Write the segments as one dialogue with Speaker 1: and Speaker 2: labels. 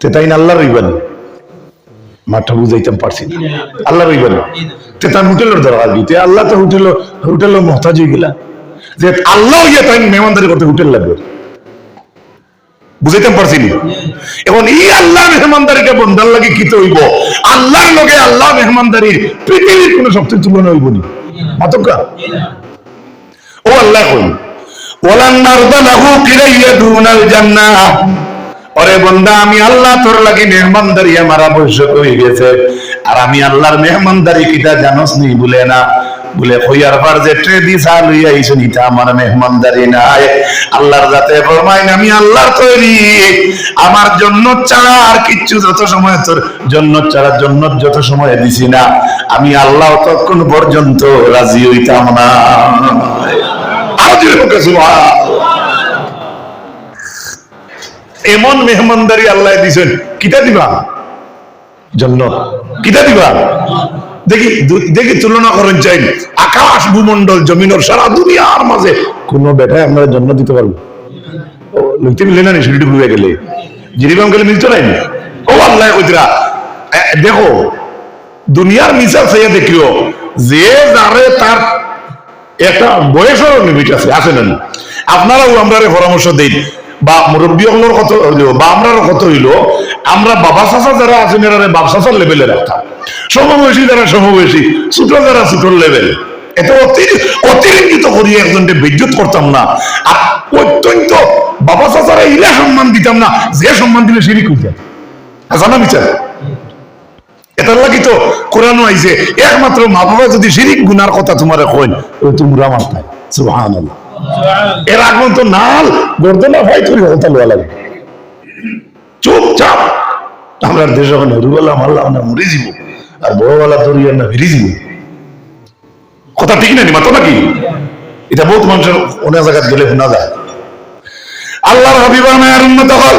Speaker 1: তে তাই না আল্লাহ রইবেন। মাঠটা বুঝাইতাম পারছি না। আল্লাহ রইবেন। তে তার হোটেলের দরকার কি? তে আল্লাহ তো হোটেল হোটেলের মহতাজ হয়ে গেলা যে আল্লাহ ইয়ে তাই মেহমানদারি করতে হোটেল লাগবে। বুঝাইতাম পারছি নি। এখন এই আল্লাহ মেহমানদারিটা বন্ধার লাগে কি হইব? আল্লাহর লগে আল্লাহ মেহমানদারির পৃথিবীর কোনো শক্তির তুলনা হইব নি মাতকা ও আল্লাহ কই? ওলান নারদা লাহু কিরাইয়া দুনাল জান্নাহ। ওরে বন্দা, আমি আল্লাহ তোর লাগি মেহমানদারি আমার আবশ্যক হয়ে গেছে। আর আমি আল্লাহর মেহমানদারি কিটা জানোস নি, বলে না। বলে কইয়ার পর যে হইয়া আইছো আমার মেহমানদারি নাই। আল্লাহর যাতে ফরমাই আমি আল্লাহর তৈরি। আমার জন্য ছাড়া আর কিচ্ছু যত সময় তোর জন্য ছাড়া জন্য যত সময় দিছি না। আমি আল্লাহ ততক্ষণ পর্যন্ত রাজি হইতাম না। আজ এমন মেহমানদারি আল্লাহ দিছেন কিতা দিবা? জন্য কিতা দিবা? দেখি দেখি তুলনা করেন চাই আকাশ ভূমন্ডল জমিনের সারা দুনিয়ার মাঝে। কোন বেটায় আমরা জন্ম দিতে পারব? লইতে গেলে। দেখো যে যারে তার একটা লিমিট আছে আছে আপনারাও আমরা পরামর্শ দেই। বা মুরব্বী হলোর কত হইল, বা আমরা কত হইল, আমরা বাবা চাচা যারা আছেন, এরা বাবা চাচার লেভেলে রাখতাম সমবয়সী যারা সমবয়সী, ছোট যারা ছোট লেভেল কোরআন আইছে, একমাত্র মা বাবা যদি শিরিক গুনার কথা তোমার কইন ওই তোমরা মারতাই সুবহানাল্লাহ। এর আগ তো নাল গর্দনা ভাই তুই হতা লোয়া লাগে চুপচাপ। আমরা দেশ রুবেলা মারলাম না মরে যাব। আর বড়বেলা না ফিরে যাব। কথা ঠিক নাকি? এটা বহুত মানুষের অনেক জায়গায় গেলে শোনা যায়। আল্লাহর হাবিবা মায়ের উন্নত হল।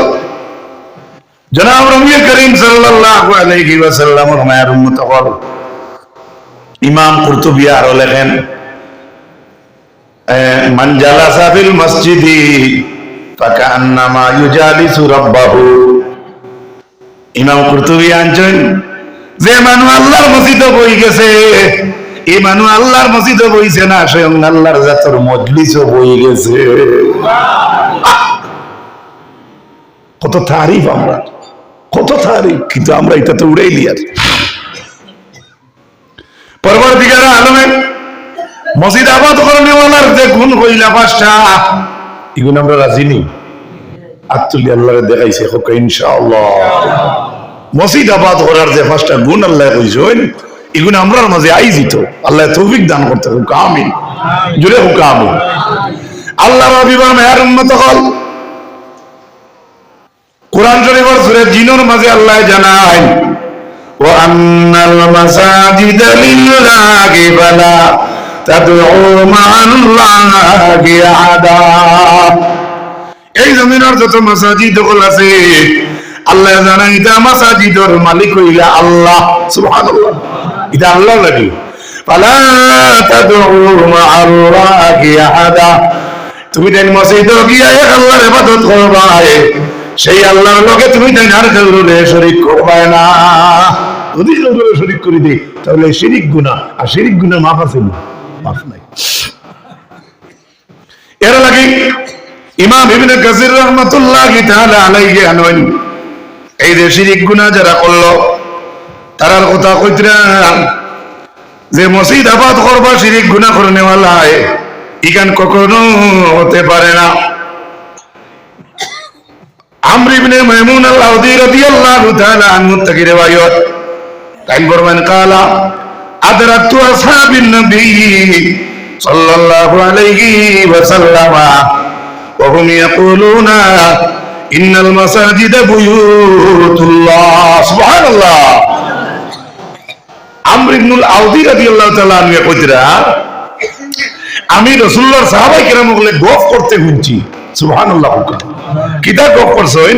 Speaker 1: জনাব রবি করিম সাল্লাল্লাহু আলাইহি উম্মত হল। ইমাম কুরতুবী আরও লেখেন মান জালাসা ফিল মসজিদি ফাকান্নামা ইউজালিসু রাব্বাহু। ইমাম কুরতুবী আনছেন, যে মানু আল্লাহর মসজিদে বই গেছে এই মানু আল্লাহর মসজিদে বইছে না, স্বয়ং আল্লাহর জাতর মজলিসও বই গেছে। কত তারিফ আমরা, কত তারিফ, কিন্তু আমরা এটা তো উড়াই লিয়ার পরবর্তীকার আলমে মসজিদ আবাদ করনেওয়ালার যে গুণ হইলা পাঁচটা এগুলো আমরা রাজি নেই। আত্মলি আল্লাহরে দেখাইছে, হোক ইনশাআল্লাহ। মসজিদ আবাদ করার যে পাঁচটা গুণ আল্লাহ কইছেন, এগুলো আমরার মাঝে আল্লাহ তৌফিক দান করতে হোক আমিন। জুড়ে হোক আমিন। আল্লাহ মেয়ার উন্মত হল। কোরআন শরীফের সূরা জিনের মাঝে আল্লাহ জানায় তাদউ মা'আল্লাহি আহাদা এই জমিনের যত আছে, আল্লাহ মালিক হইলা আল্লাহ। সুবহানাল্লাহ। এটা আল্লাহ লাগি ফালা তাদউ মা'আল্লাহি আহাদা। তুমি দেন মসজিদে গিয়া আল্লাহর ইবাদত সেই আল্লাহর লগে তুমি দেন আর কাউরে শরীক করবা না। যদি শরীক দিই তাহলে শিরিক গুনাহ, আর শিরিক গুনাহ মাফ আছে না। মাফ নাই এর লাগি ইমাম ইবনে কাসির রাহমাতুল্লাহি তাআলা আলাইহি আনওয়ান, এই যে শিরিক গুনাহ যারা করল, তারার কথা কইতরা, যে মসজিদ আবাদ করবা, শিরিক গুনাহ করে নেওয়ালা ইখান কখনো হতে পারে না। আমর ইবনে মাইমুন আল-আউদি রাদিয়াল্লাহু তাআলা আনহু থেকে রিওয়ায়াত। তাই বর্মান কালা আদরাতু আসহাবিন নবী সাল্লাল্লাহু আলাইহি ওয়াসাল্লাম وهم يقولون إن المساجد بيوت الله سبحان الله আমর ইবনুল আউদি রাদিয়াল্লাহু তাআলা আনহু কইতরা আমি রসুল্লাহর সাহাবাই কেরাম বলে গফ করতে শুনছি সুবহানাল্লাহ কিতা গফ করছেন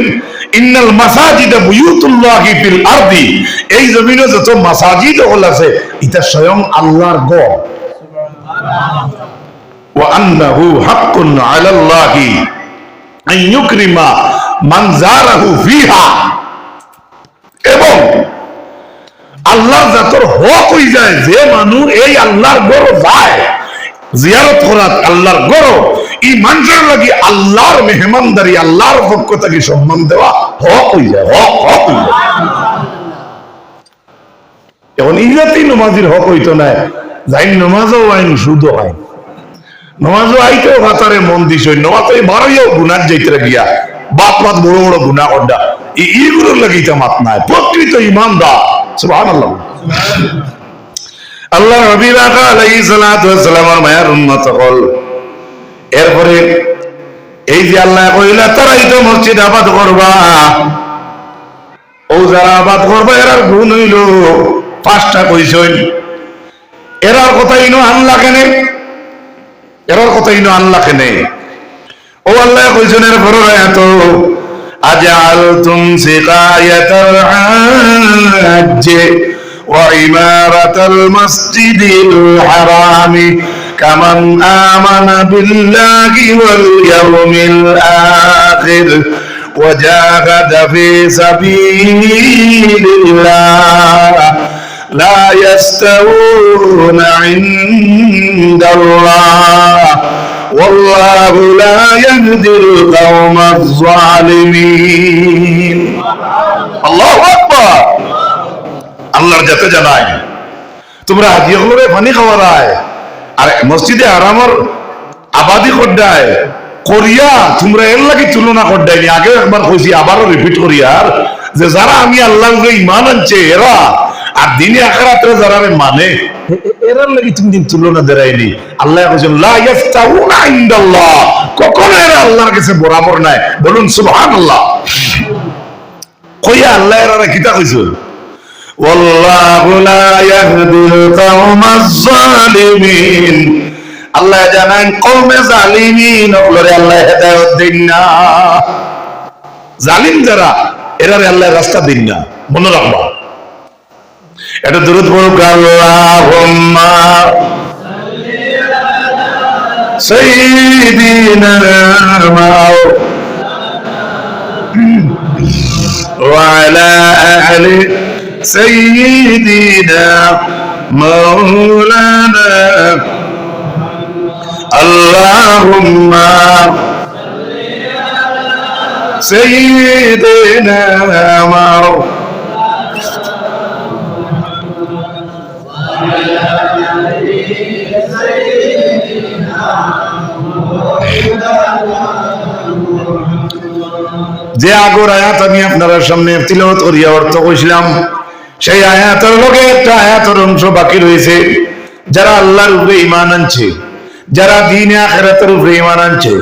Speaker 1: ইন্নাল বুয়ুতুল্লাহি ফিল আরদি। এই জমিনে যত মাসাজিদ হল আছে, এটা স্বয়ং আল্লাহর হাক্কুন আলাল্লাহি আন ইউকরিমা মান যারাহু ফিহা। এবং আল্লাহ জাতর হক হই যায়, যে মানুষ এই আল্লাহর গড় যায়। জিয়ারত করাত আল্লাহর গড় এই মানুষের লাগি আল্লাহর মেহমানদারি, আল্লাহর পক্ষ থেকে সম্মান দেওয়া হক হয়ে হক হক হয়ে এখন ইজাতেই নমাজির হক হইতো না। যাই নমাজও আইন শুধু হয় নমাজও আইতেও ভাতারে মন দিস নমাজও বারোইও গুনার যাইতে গিয়া বাপ বাপ বড় বড় গুনা করডা। এইগুলোর লাগিতে মাত নাই। প্রকৃত ইমানদার সুবহানাল্লাহ। আল্লাহ নবী রাখা আলাইহিস সালাতু মায়ের হল এরপরে এই যে আল্লাহ কইলা, তারাই তো মসজিদ আবাদ করবা। ও যারা আবাদ করবা এরা গুণ হইল পাঁচটা কইসইন এরার কথা ইনো আল্লাহ কেনে? এরার কথা ইনো আনলা কেনে? ও আল্লাহ কইছেন এর এত আজাল তুম সিকায়াতাল হাজ্জে ওয়া ইমারাতাল মসজিদিল হারামি। كمن آمن بالله واليوم الآخر وجاهد في سبيل الله لا يستوون عند الله والله لا يهدي القوم الظالمين الله أكبر الله جت جنائي تمرا حدیث میں پانی خبر آئے আর মসজিদে আরামর আবাদি করডায় করিয়া তোমরা এর লাগি তুলনা করডাইনি আগেও একবার কইছি, আবারও রিপিট করিয়ার যে যারা আমি আল্লাহ ইমান আনছে, এরা আর দিনে আখরাতে যারা মানে এরার লাগি তুমি দিন তুলনা দেরাইনি। আল্লাহ কইছেন, লা ইয়াস্তাউনা ইনদাল্লাহ। কখনো এরা আল্লাহর কাছে বরাবর নাই। বলুন, সুবহানাল্লাহ। কইয়া আল্লাহ এরা কিতা কইছে? আল্লাহ জানান কওমে জালিমিন ওগুলোরে আল্লাহ হেদায়েত দেন না জালিম যারা এরারে আল্লাহ রাস্তা দিন না মনে রাখবা এটা দূরত পড়ুক আল্লাহুম্মা সাইয়্যিদিনা মাও وعلى أهل سيدنا مولانا اللهم سيدنا مولانا যে আগর আয়াত আমি আপনার সামনে তিলবত করিয়া অর্থ কইছিলাম সেই আয়াতের লগে একটা আয়াতের অংশ বাকি রয়েছে। যারা আল্লাহর উপরে ইমান আনছে, যারা দিনে আখেরাতের উপরে ইমান আনছে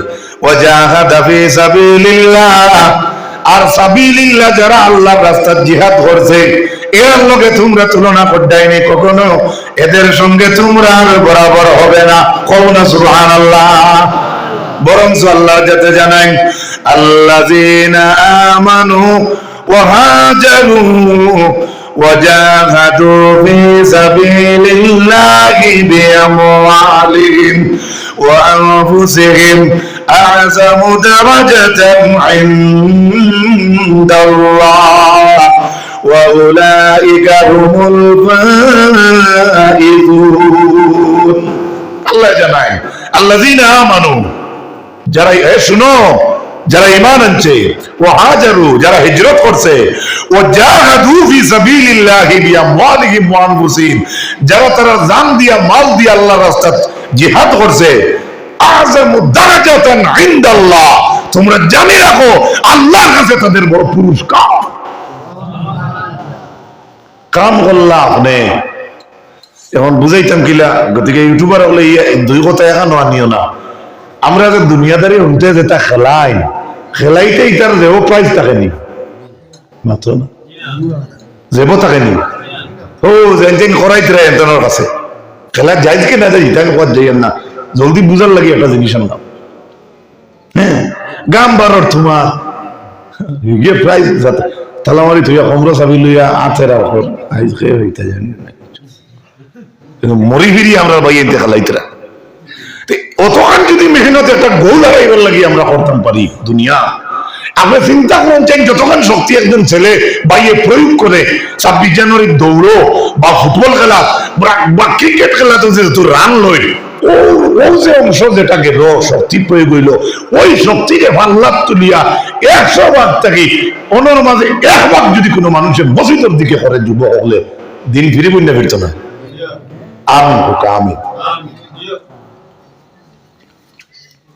Speaker 1: আর যারা আল্লাহর রাস্তায় জিহাদ করছে, এর লগে তোমরা তুলনা কখনো। এদের সঙ্গে তোমরা আর বরাবর হবে না। কও না সুবহানাল্লাহ। বরং আল্লাহ যাতে জানাই আল্লাযীনা আমানু وجاهدوا في سبيل الله بأموالهم وأنفسهم أعزم درجة عند الله وأولئك هم الفائزون الله جمعين الذين آمنوا جرى شنو যারা ইমান আনছে, ও হাজারু যারা হিজরত করছে, ও জাহাদু ফি সাবিলিল্লাহি বিআমওয়ালিহিম ওয়া আনফুসিহিম, যারা তারা জান দিয়া, মাল দিয়া আল্লাহর রাস্তায় জিহাদ করছে আযামু দারাজাতান ইনদাল্লাহ। তোমরা জানি রাখো, আল্লাহর কাছে তাদের বড় পুরস্কার। কাম করলা আপনি এখন বুঝাইতাম কিলা, গতিকে ইউটিউবার হলে দুই কথা এখানো আনিও না। আমরা যে দুনিয়াদারি উঠতে যেটা খেলাই খেলাইতে ইটার যেও প্রাইজ থাকেনি মাত্র না? যেব থাকেনি ও যেন যেন করাই তরে এতনের কাছে। খেলা যাই কি না যাই ইটাকে কত যাই না জলদি বুঝার লাগে একটা জিনিস আনলাম হ্যাঁ গাম বারর তোমার ইয়ে প্রাইজ যাতে তালামারি তুই কমরা চাবি লইয়া আথের আর আইজ খেয়ে হইতে জানি। না কিন্তু মরি ফিরি আমরা বাইতে খেলাইতরা যদি মেহনত একটা গোল হারাইবার লাগি আমরা করতাম পারি, দুনিয়া। আপনি চিন্তা করেন চাই যতক্ষণ শক্তি একজন ছেলে বাইরে প্রয়োগ করে, ছাব্বিশ জানুয়ারির দৌড়ো বা ফুটবল খেলা বা- ক্রিকেট খেলা তো যেহেতু রান লই ও যে আমি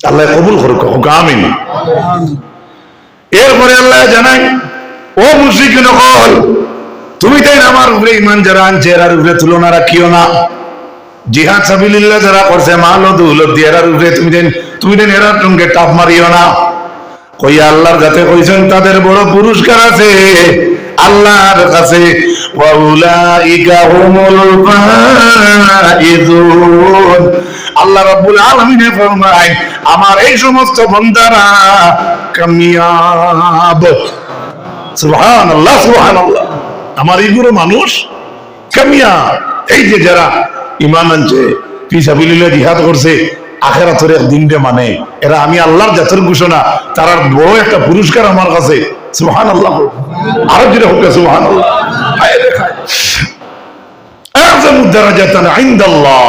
Speaker 1: আল্লাহ কবুল করুক আমিন। এরপরে আল্লাহ জানাই ও মুশরিক নকল তুমি তাই আমার উপরে ইমান যারা আনছে, এরার উপরে তুলনা রাখিও না। জিহাদ যারা করছে, মাল ও দিয়ে এরার উপরে তুমি দেন তুমি দেন এরার সঙ্গে টাপ মারিও না। কই আল্লাহর কাছে কইছেন, তাদের বড় পুরস্কার আছে। আল্লাহর কাছে, ওয়াউলাইকা হুমুল ফাইজুন। আল্লাহ রাব্বুল আলামিনে ফরমায়, আমার এই সমস্ত বান্দারা কামিয়াব। সুবহানাল্লাহ সুবহানাল্লাহ। আমার এইগুলো মানুষ কামিয়া এই যে যারা ইমান আনছে ফিসাবিল্লাহ জিহাদ করছে, আখেরাতের দিনটা মানে এরা আমি আল্লাহর জাতের ঘোষণা, তার বড় একটা পুরস্কার আমার কাছে সুহান আল্লাহ আরও যেটা হোক সুহান আল্লাহ একজন উদ্ধারা যেতেন আইন্দাল্লাহ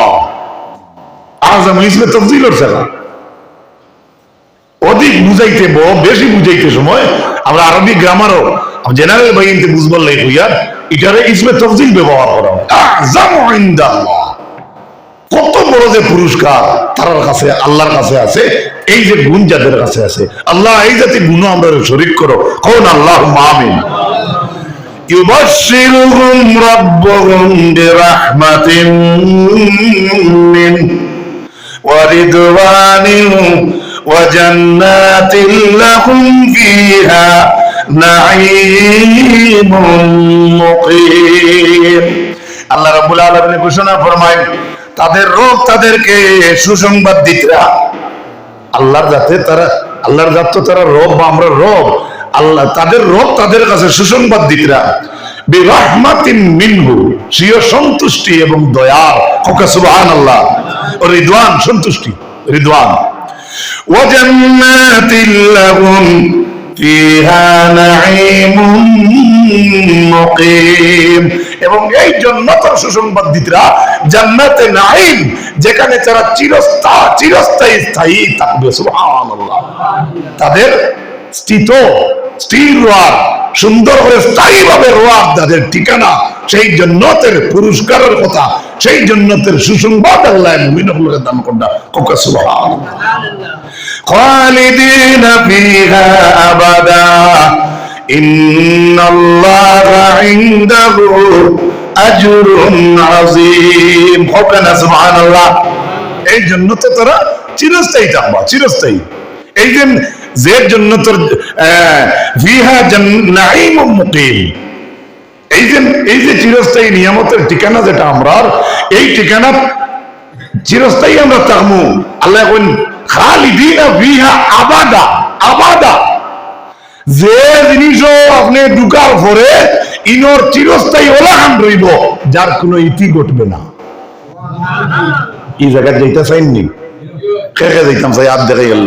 Speaker 1: درجة عند الله أعظم اسم تفضيل السلام অধিক বুঝাইতে ব বেশি বুঝাইতে সময় আমরা আরবি গ্রামারও জেনারেল বাইনতে বুঝবার লাই হইয়ার এটারে ইসমে তফজিল ব্যবহার করা হয় আযম ইনদাল্লাহ কত বড় যে পুরস্কার তার কাছে আল্লাহর কাছে আছে এই যে গুণ যাদের কাছে আছে আল্লাহ এই জাতি গুণ আমরা শরিক করো কোন আল্লাহ আমিন يبشرهم ربهم برحمة منه ورضوان وجنات لهم فيها نعيم مقيم আল্লাহ রাব্বুল আলামিন ঘোষণা ফরমায় তাদের রোগ তাদেরকে সুসংবাদ দিতরা আল্লাহর জাতে তারা আল্লাহর জাত তো তারা রব বা আমরা রব আল্লাহ তাদের রব তাদের কাছে সুসংবাদ দিতরা বিরহমাতিন মিনহু সিও সন্তুষ্টি এবং দয়া কোকা সুবহানাল্লাহ ও রিদওয়ান সন্তুষ্টি রিদওয়ান وجنات لهم فيها نعيم মুকিম এবং এই জান্নাতের সুসংবাদ দিতরা জান্নাতে নাঈম যেখানে তারা চিরস্থায়ী চিরস্থায়ী স্থায়ী থাকবে সুবহানাল্লাহ তাদের স্থিত স্থির রোয়ার সুন্দর করে স্থায়ীভাবে রোয়াব তাদের ঠিকানা, সেই জন্নতের পুরস্কারের কথা, সেই জন্নতের সুসংবাদ আল্লাহ মুমিন হলের দান করটা কোকা সুবহান খালিদিন ফিহা আবাদা, ইন্নাল্লাহা ইনদাহু আজরুন আযীম। সুবহানাল্লাহ। এই জন্নতে তারা চিরস্থায়ী থাকবা চিরস্থায়ী। এই জন্য যে জন্য তোর ফিহা নাইম মুকিম এই যে এই যে চিরস্থায়ী নিয়ামতের ঠিকানা যেটা আমরা এই ঠিকানা চিরস্থায়ী আমরা থাকব। আল্লাহ এখন খালিদিনা ফিহা আবাদা আবাদা। যে জিনিসও আপনি ঢুকার পরে ইনর চিরস্থায়ী ওলাহান রইব, যার কোনো ইতি ঘটবে না। এই জায়গায় যাইতে চাইননি কে কে যাইতাম, চাই আর দেখাই গেল।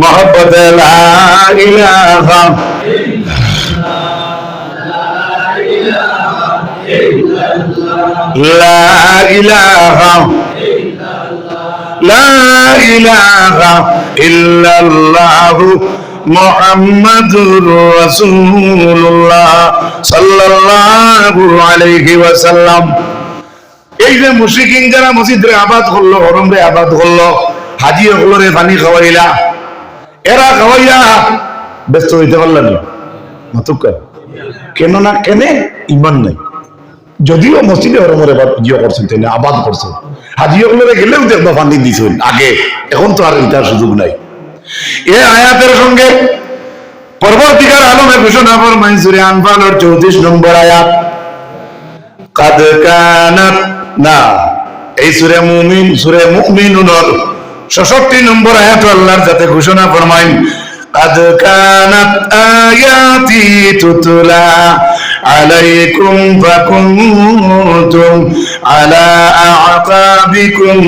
Speaker 1: মোহাম্মদ লা ইলাহা لا إله لا إله إلا الله محمد رسول الله صلى الله عليه وسلم এই যে মুশরিকিন যারা মসজিদে আবাদ করলো হরমরে আবাদ করলো হাজি হলরে পানি খাওয়াইলা এরা খাওয়াইয়া ব্যস্ত হইতে পারলেন মাতুকা কেন? না কেনে? ইমান নাই। যদিও মসজিদে হরমর এবার জিও করছেন তিনি আবাদ করছেন। হাজিগুলোরে গেলেও দেখব ফান্দি দিছেন, আগে। এখন তো আর এটার সুযোগ নাই। এ আয়াতের সঙ্গে পরবর্তীকার আলমে ঘোষণা ফরমাইন সূরা আনফালের 34 নম্বর আয়াত। কাদ কানাত, না, এই সূরা মুমিন, সূরা মুমিনুনের 66 নম্বর আয়াত আল্লাহর যাতে ঘোষণা ফরমাইন قد كانت آياتي تتلى عليكم فكنتم على أعقابكم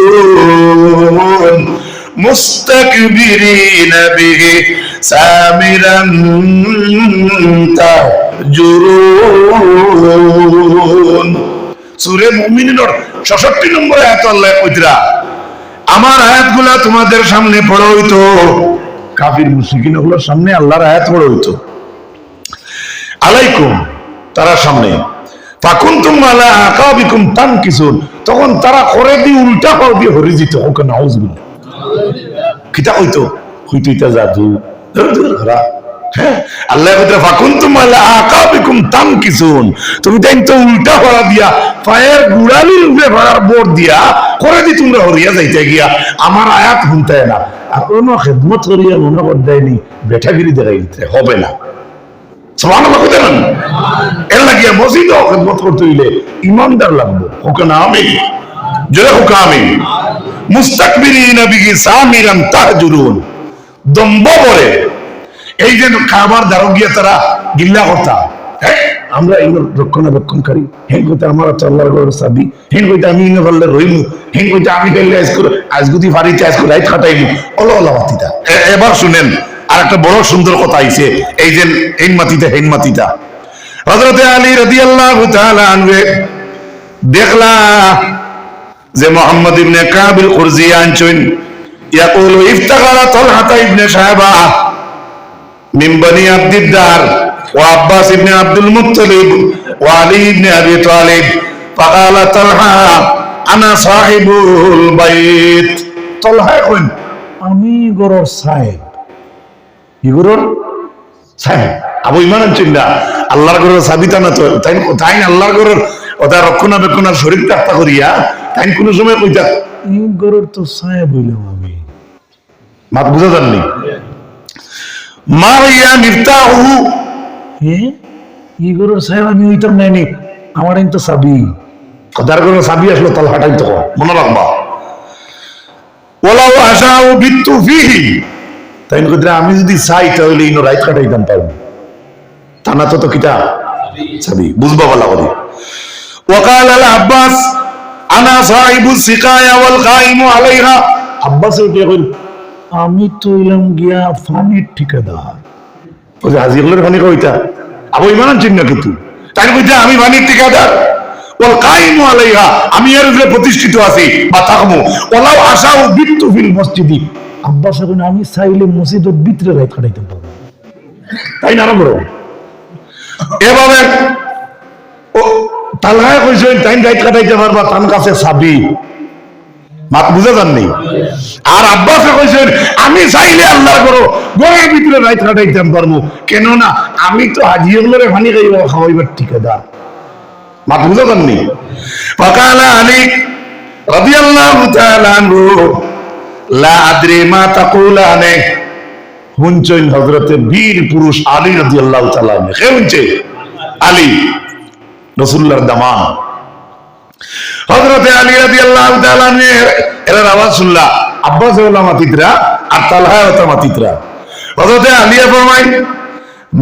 Speaker 1: تنكسون مستكبرين به سامرا تهجرون সুরে মুমিনের 66 নম্বর আয়াত আল্লাহ কইতরা আমার আয়াতগুলা তোমাদের সামনে পড়ো হইতো। কাফির মুশরিকিনগুলোর সামনে আল্লাহর আয়াত পড়ো হইতো। আলাইকুম, তারা সামনে। আলা আকাবিকুম তানকিসুন। তখন তারা করে দি উল্টা হও দিয়ে হরি দিত নাউজুবিল্লাহ। কিতা হইতো? হইতো ইতা জাদু। হ্যাঁ? আল্লাহ কইতে ফাকুনতুম আলা আকাবিকুম তানকিসুন তুমি তাই তো উল্টা হওয়া দিয়া, পায়ের গুড়ালির উপরে ভরার বোর্ড দিয়া করে দি তোমরা হরিয়া যাইতে গিয়া। আমার আয়াত শুনতে না। আর কোনো খেদমত করিয়া মনে বেঠাগিরি দেখাই দিতে হবে না। হোক এই খাবার গিয়ে তারা গিল্লা হ্যাঁ আমরা এগুলো রক্ষণাবেক্ষণকারী। হেন কইতে আমার চল্লার ঘর ঘরের সাবি হেন কইতে আমি ইনে পারলে রইমু। হেন কইতে আমি গেলে আজ করে আজ গুদি ফারিতে আজ করে রাইত খাটাইমু অল অল মাতিতা এবার শুনেন আর একটা বড় সুন্দর কথা আইছে। এই যে হেন মাতিতা হেন মাতিতা হযরতে আলী রাদিয়াল্লাহু তাআলা আনহু দেখলা যে মোহাম্মদ ইবনে কাবিল কুরজি আনছেন, ইয়াকুলু ইফতাগারা তালহা ইবনে সাহাবা মিম বনি আব্দিদ্দার। عبد الدار وعباس بن عبد المطلب وعلي بن ابي طالب فقال طلحه انا صاحب البيت طلحه يقول আমি গরর সাহেব কি গরর সাহেব আবু ইমান আনছেন না আল্লাহর গরর সাবিতা না তো তাই তাই আল্লাহর গরর ওটা রক্ষণাবেক্ষণ আর শরীর প্রাপ্তা করিয়া তাই কোন সময় কইতা এই গরর তো সাহেব হইলাম আমি মাত বুঝা যাননি মারিয়া মিফতাহু ই গরুর সাহেব আমি ওইটার নেয়নি আমার তো সাবি কথার করে সাবি আসলো তাহলে হাঁটাই তো মনে রাখবা। ওলাও আশা ও বিত্তু ফিহি। তাই কথা আমি যদি চাই তাহলে ইনো রাইত কাটাইতাম পারব। থানা তো তো কিটা? সাবি বুঝবা বলা বলি। ওকাল আব্বাস আনা সাহিবু সিকায়া আব্বাস আমি তো এলাম গিয়া ফানির ঠিকাদার। ওই যে হাজিগুলোর ফানি কইতা আবু ইমান আনছেন কিন্তু। তাই কইতা আমি ফানির ঠিকাদার। ওল কাইমু আলাইহা আমি এর উপরে প্রতিষ্ঠিত আছি বা থাকব। ওলাও আশাও বিত্তু ফিল মসজিদি। আব্বাস এখন আমি চাইলে মসজিদের ভিতরে রাইত কাটাইতে পারব। তাই না বড়? এভাবে তালহায় কইছেন তাই রাইত কাটাইতে পারবা তান কাছে সাবি মাত বুঝে যাননি। আর আব্বাসে কইছেন, আমি চাইলে আল্লাহ করো গড়ের ভিতরে রাইত কাটাইতাম পারব কেন না আমি তো হাজিগুলোরে পানি খাইব, খাওয়াইবার ঠিকাদার। মাত বুঝে যাননি। ফাকালা আলী রাদিয়াল্লাহু তাআলা আনহু, লা আদরি মা তাকুলানে হুনছেন হযরতে বীর পুরুষ আলী রাদিয়াল্লাহু তাআলা কে হুনছে আলী, রাসূলুল্লাহর দামান। হজরতে আলী রাদি আল্লাহ এরা রাবাসুল্লাহ আব্বাস মাতিতরা আর তালহা মাতিতরা হজরতে আলিয়া ফরমাই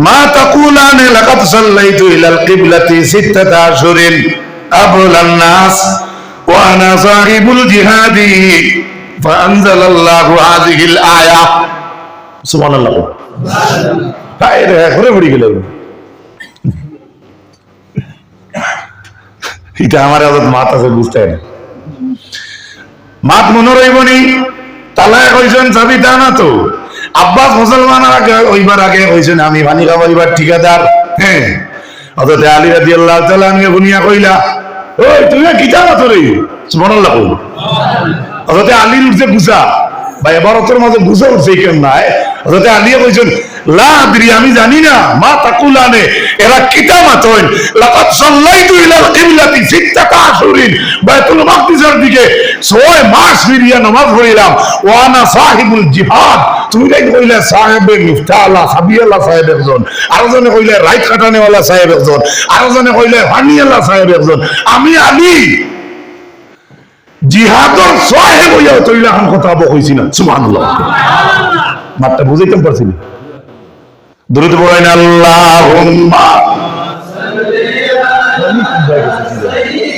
Speaker 1: মা তাকুলান লাকাত সাল্লাইতু ইলাল কিবলাতি সিত্তাতা আশুরিন আবুলান নাস ওয়া আনা সাহিবুল জিহাদি ফাআনজালাল্লাহু হাযিহিল আয়া। সুবহানাল্লাহ। সুবহানাল্লাহ তাই রে ঘুরে গেল। এটা আমার আদত মাত আছে বুঝতে না মাত মনে রইবনি তালায় কইছেন চাবি তা না তো? আব্বাস মুসলমান আগে ওইবার আগে কইছেন, আমি ভানি খাব এবার ঠিকাদার। হ্যাঁ। অথচ আলী রাজি আল্লাহ তালা আমি বুনিয়া কইলা, ওই, তুমি কি জানা তোরে সুবহানাল্লাহ কই অথচ আলীর উঠছে গুছা বা এবার অতর মাঝে গুছা উঠছে কেন নাই অথচ আলিয়ে কইছেন আমি জানি না, মা তাকুলানে এরা কিতা মাতইন লাকাদ সাল্লাইতু ইলাল কিবলাতি আশুরিন, বাইতুল মাকদিসের দিকে ছয় মাস ফিরিয়া নামাজ পড়িলাম। ওয়া আনা সাহিবুল জিহাদ, তুমি কইলে সাহেবে মিফতা আল্লাহ সাহেব একজন। আরও কইলে রাইট কাটানেওয়ালা সাহেব একজন। কইলে সাহেব একজন। আমি আলী, জিহাদর সাহেব হইয়া তৈলা খান কথা বকইছি না। সুবহানাল্লাহ। মাত্রা বুঝাইতে পারছি না। দ্রুত বলেন আল্লাহুম্মা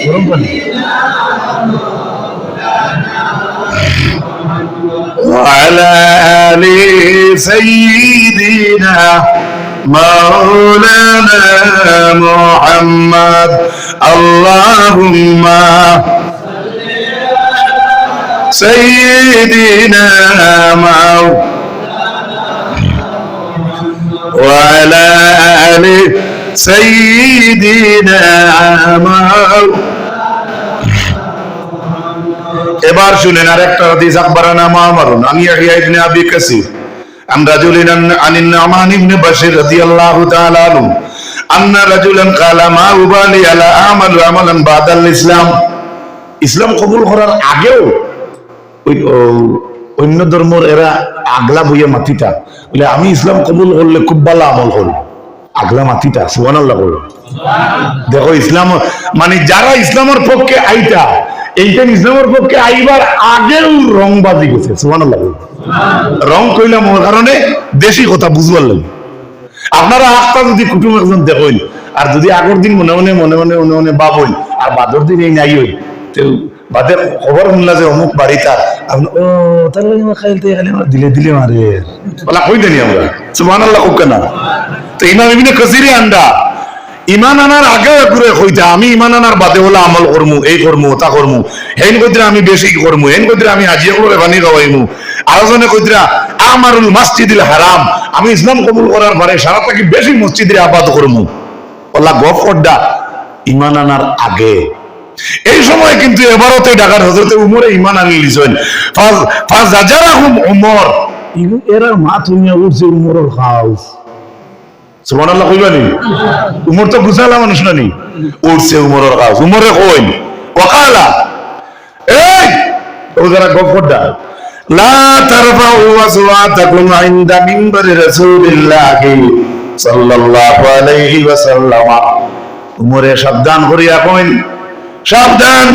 Speaker 1: গরম পানি وعلى آل سيدنا مولانا محمد اللهم سيدنا مولانا وعلى آل سيدنا مولانا এবার শুনেন আর একটা হাদিস আকবরানা মামারুন আমি ইয়াহিয়া ইবনে আবি কাসির আন রাজুলিন আনিন নামান ইবনে বাশির রাদিয়াল্লাহু তাআলা আনহু আন্না রাজুলান ক্বালা মা উবালি আলা আমালু আমালান বাদাল ইসলাম ইসলাম কবুল করার আগেও ওই ও, অন্য ধর্মর এরা আগলা বইয়া মাতিতা। বলে, আমি ইসলাম কবুল করলে খুব ভালো আমল করি আগলা মাতিতা, সুবহানাল্লাহ করো দেখো, ইসলাম মানে যারা ইসলামের পক্ষে আইতা এইটা ইসলামের পক্ষে আইবার আগেও রংবাজি গেছে, সুবহানাল্লাহ করো। রং কইলাম ওর কারণে দেশি কথা বুঝবার লাগে আপনারা আখটা যদি কুটুম একজন দেখেন, আর যদি আগের দিন মনে মনে মনে মনে মনে মনে ভাবন আর বাদর দিন এই নাই হই তো বাদে খবর শুনলা যে অমুক বাড়ি তার ও তার খাইলতে খালি দিলে দিলে মারে বলা কই দেনি আমরা কেনা। তো ইমাম ইবনে ইমান আনার আগে ঘুরে কইতে আমি ইমান আনার বাদে হলো আমল করমু এই করমু তা করমু হেন কইতে আমি বেশি করমু হেন কইতে আমি হাজিয়া করে পানি খাওয়াইমু আরেকজনে কইতে আমারুল মাসজিদিল হারাম আমি ইসলাম কবুল করার পরে সারা বেশি মসজিদের আবাদ করমু ওলা গফ করডা ইমান আনার আগে এই সময় কিন্তু এবারও তো ঢাকার হজরতে উমরে ইমান আনি লিছেন ফাজ উমর। এরা মা তুমি উঠছে হাউস সুবহানাল্লাহ উমর তো মানুষ উঠছে উমরের হাউস উমরে এই ও যারা লা তারফাউ আসওয়াতাকুম ইনদা সাল্লাল্লাহু আলাইহি ওয়াসাল্লাম। উমরে সাবধান করিয়া কইন। সাবধান।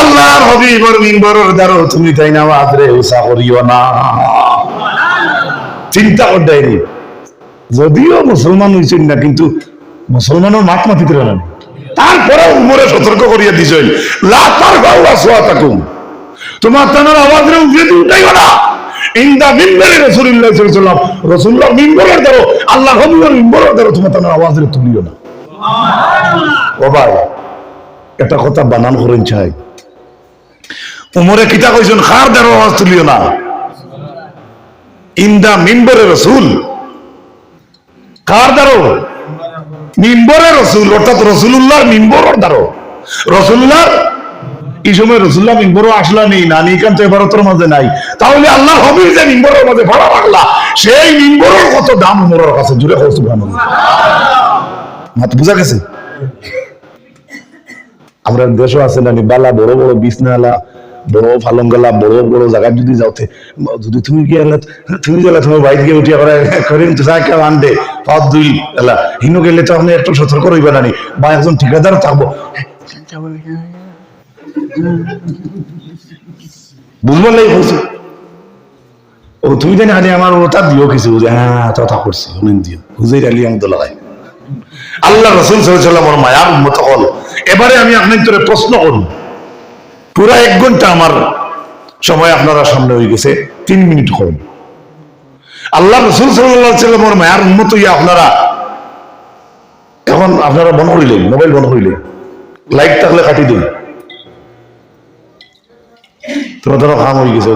Speaker 1: আল্লাহর হবিবর মিনবরের দ্বারো তুমি তাই না আদরে উসা করিও না। চিন্তা করডাইনি যদিও মুসলমান হয়েছেন না কিন্তু মুসলমানের মাত মাতিতে পারেন তারপরে উমরে সতর্ক করিয়া দিছেন। লাতার গাও আসোয়া তাকুম তোমার তানার আওয়াজ রে উঠে দিয়ে উঠাইও না। ইন্দা মিম্বরে রাসূলুল্লাহ সাল্লাল্লাহু আলাইহি ওয়াসাল্লাম রাসূলুল্লাহ মিম্বরের দ্বারা আল্লাহ হবিবের মিম্বরের দ্বারা তোমার তানার আওয়াজ রে তুলিও না। সুবহানাল্লাহ। ও ভাই এটা কথা বানান করেন চাই। উমরে কিতা কইছেন, খার দ্বারা আওয়াজ তুলিও না। ইন্দা মিম্বরে রাসূল। কার দ্বারো? মিম্বরের রসুল, অর্থাৎ রসুল্লাহর মিম্বরের দ্বারো। রসুল্লাহর এই সময় রসুল্লাহ মিম্বরও আসলা নেই না নিকান তো এবারতর মাঝে নাই। তাহলে আল্লাহ হবির যে মিম্বরের মাঝে ভাড়া রাখলা, সেই মিম্বরের কত দাম উমরের কাছে? জুড়ে খরচ মাত বুঝা গেছে? আমরা দেশও আছে না বালা, বড় বড় বিছনালা, বড় ফালঙ্গালা, বড় বড় জায়গায় যদি যাওতে যদি তুমি কি এলা তুমি গেলে তোমার বাইরে গিয়ে উঠিয়া করে করিম তো কেউ আনবে পাঁচ দুই এলা হিনু গেলে তো আপনি একটু সতর্ক রইবে না বা একজন ঠিকাদার থাকব। বলছি ও, তুমি জানি আনি আমার ওটা দিও কিছু, যে হ্যাঁ তথা করছি, অনেক দিও আলী আমি তো লাগাই আল্লাহ রসুল সাল্লাম মায়ার উন্মত হল। এবারে আমি আপনার তোরে প্রশ্ন করুন। পুরা এক ঘণ্টা আমার সময় আপনারা সামনে হয়ে গেছে, তিন মিনিট করুন। আল্লাহ রসুল সাল্লামের মায়ার উন্মত হইয়া আপনারা। এখন আপনারা বন্ধ করিলেন মোবাইল বন্ধ করিলেন লাইট থাকলে কাটি দিন। তোমার ধরো খাম হয়ে গেছে